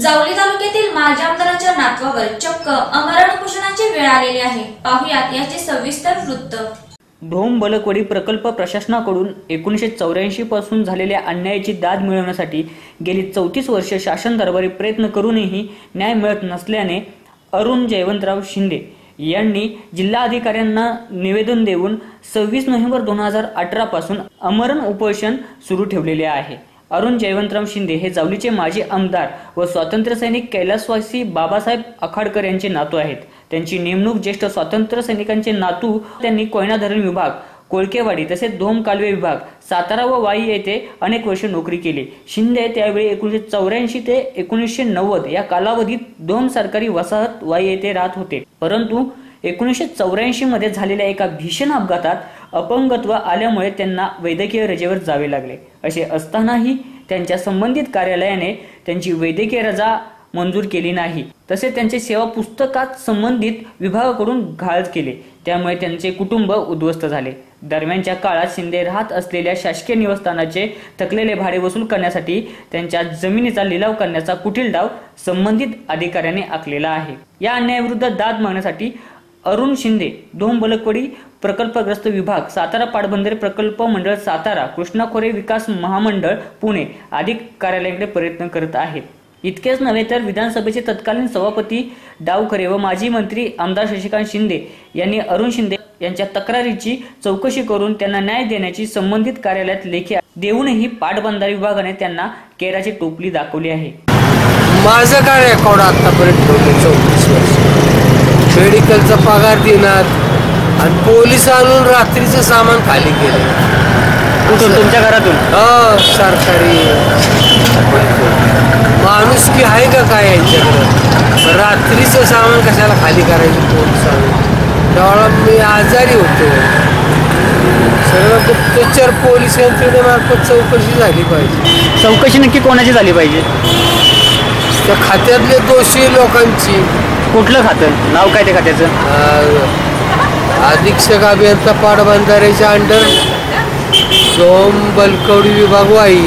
जावली तालुक्यातील माजी आमदाराच्या नातवावर चक्क अमरण उपोषणाची वेळ आलेली आहे. पाहुयात याचे सविस्तर वृत्त. ढोम बलकवडी प्रकल्प प्रशासनाकडून एकोणीसशे चौऱ्याऐंशी पासून झालेल्या अन्यायाची दाद मिळवण्यासाठी गेली चौतीस वर्षे शासन दरबारी प्रयत्न करूनही न्याय मिळत नसल्याने अरुण जयवंतराव शिंदे यांनी जिल्हाधिकाऱ्यांना निवेदन देऊन सव्वीस नोव्हेंबर दोन हजार अठरा पासून अमरण उपोषण सुरू ठेवलेले आहे. अरुण जयवंतराम शिंदे हे जावलीचे माजी आमदार व स्वातंत्र्य सैनिक कैलासवासी बाबासाहेब आखाडकर यांचे नातू आहेत. त्यांची नेमणूक ज्येष्ठ स्वातंत्र्य सैनिकांचे नातू त्यांनी कोयना धरण विभाग कोळकेवाडी तसेच धोम कालवे विभाग सातारा व वाई येथे अनेक वर्षे नोकरी केली. शिंदे त्यावेळी एकोणीसशे चौऱ्याऐंशी ते एकोणीसशे नव्वद या कालावधीत दोन सरकारी वसाहत वाई येथे राहत होते. परंतु एकोणीसशे चौऱ्याऐंशी मध्ये झालेल्या एका भीषण अपघातात अपंगत्व आल्यामुळे त्यांना वैद्यकीय रजेवर जावे लागले. असे असतानाही त्यांच्या संबंधित कार्यालयाने त्यांची वैद्यकीय रजा मंजूर केली नाही. तसे त्यांचे सेवा पुस्तकात संबंधित विभागाकडून घाळ केले. त्यामुळे त्यांचे कुटुंब उद्ध्वस्त झाले. दरम्यानच्या काळात शिंदे राहत असलेल्या शासकीय निवासस्थानाचे थकलेले भाडे वसूल करण्यासाठी त्यांच्या जमिनीचा लिलाव करण्याचा कुटील डाव संबंधित अधिकाऱ्याने आखलेला आहे. या अन्यायाविरुद्ध दाद मागण्यासाठी अरुण शिंदे दोन बलकवडी प्रकल्पग्रस्त विभाग सातारा पाटबंधारे प्रकल्प मंडळ सातारा कृष्णा खोरे विकास महामंडळ पुणे आदी कार्यालयाकडे प्रयत्न करत आहेत. इतकेच नव्हे तर विधानसभेचे तत्कालीन सभापती डावखरे व माजी मंत्री आमदार शशिकांत शिंदे यांनी अरुण शिंदे यांच्या तक्रारीची चौकशी करून त्यांना न्याय देण्याची संबंधित कार्यालयात लेखी देऊनही पाटबंधारे विभागाने त्यांना केराची टोपली दाखवली आहे. माझं काय रेकॉर्ड आतापर्यंत चौतीस वर्ष. मेडिकलचा पगार देणार आणि पोलीस आणून रात्रीचं सामान खाली केलं. कुठून? तुमच्या घरातून? हा सरकारी. माणूस की आहे का काय यांच्याकडं? रात्रीचं सामान कशाला खाली करायचं पोलीस आणून? त्यावेळेला मी आजारी होतो. सगळं गुप्तचर पोलीस यंत्रणेमार्फत चौकशी झाली पाहिजे. चौकशी नक्की कोणाची झाली पाहिजे? त्या खात्यातले दोषी लोकांची. कुठलं खातं नाव काय ते खात्याचं? अधीक्षक अभियंता पाटबंधाऱ्याच्या अंडर सोम बलकवडी विभाग वाई.